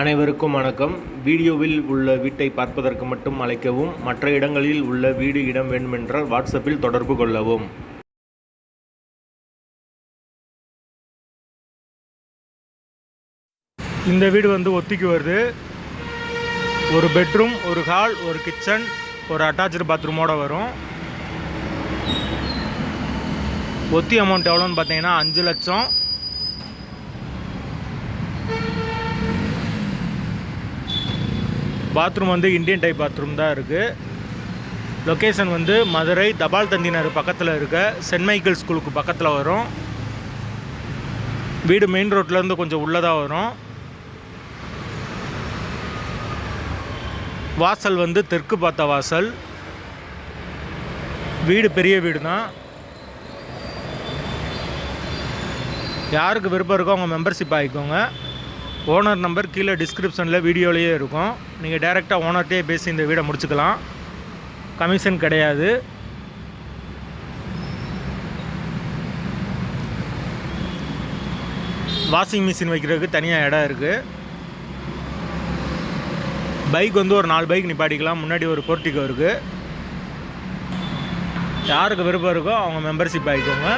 அனைவருக்கும் வணக்கம். வீடியோவில் உள்ள வீட்டை பார்ப்பதற்கு மட்டும் அழைக்கவும் மற்ற இடங்களில் உள்ள வீடு இடம் வேண்டுமென்றால் வாட்ஸ்அப்பில் தொடர்பு கொள்ளவும். இந்த வீடு வந்து ஒத்திக்கு வருது. ஒரு பெட்ரூம் ஒரு ஹால் ஒரு கிச்சன் ஒரு அட்டாச்சு பாத்ரூமோட வரும். ஒத்தி அமௌண்ட் எவ்வளோன்னு பார்த்தீங்கன்னா அஞ்சு லட்சம். பாத்ரூம் வந்து இந்தியன் டைப் பாத்ரூம் தான் இருக்குது லொக்கேஷன் வந்து மதுரை தபால் தந்தினர் பக்கத்தில் இருக்க சென்ட் மைக்கேல் ஸ்கூலுக்கு பக்கத்தில் வரும். வீடு மெயின் ரோட்லேருந்து கொஞ்சம் உள்ளதாக வரும். வாசல் வந்து தெற்கு பார்த்த வாசல். வீடு பெரிய வீடு தான் யாருக்கு விருப்பம் இருக்கோ அவங்க மெம்பர்ஷிப் ஆகிக்கோங்க ஓனர் நம்பர் கீழே டிஸ்கிரிப்ஷனில் வீடியோலேயே இருக்கும். நீங்கள் டேரெக்டாக ஓனர்கிட்டே பேசி இந்த வீடை முடிச்சுக்கலாம். கமிஷன் கிடையாது. வாஷிங் மிஷின் வைக்கிறதுக்கு தனியாக இடம் இருக்குது பைக் வந்து ஒரு நாலு பைக் நிப்பாட்டிக்கலாம். முன்னாடி ஒரு போர்ட்டிக்கோ இருக்குது யாருக்கு விருப்பம் இருக்கோ அவங்க மெம்பர்ஷிப் ஆகிக்கோங்க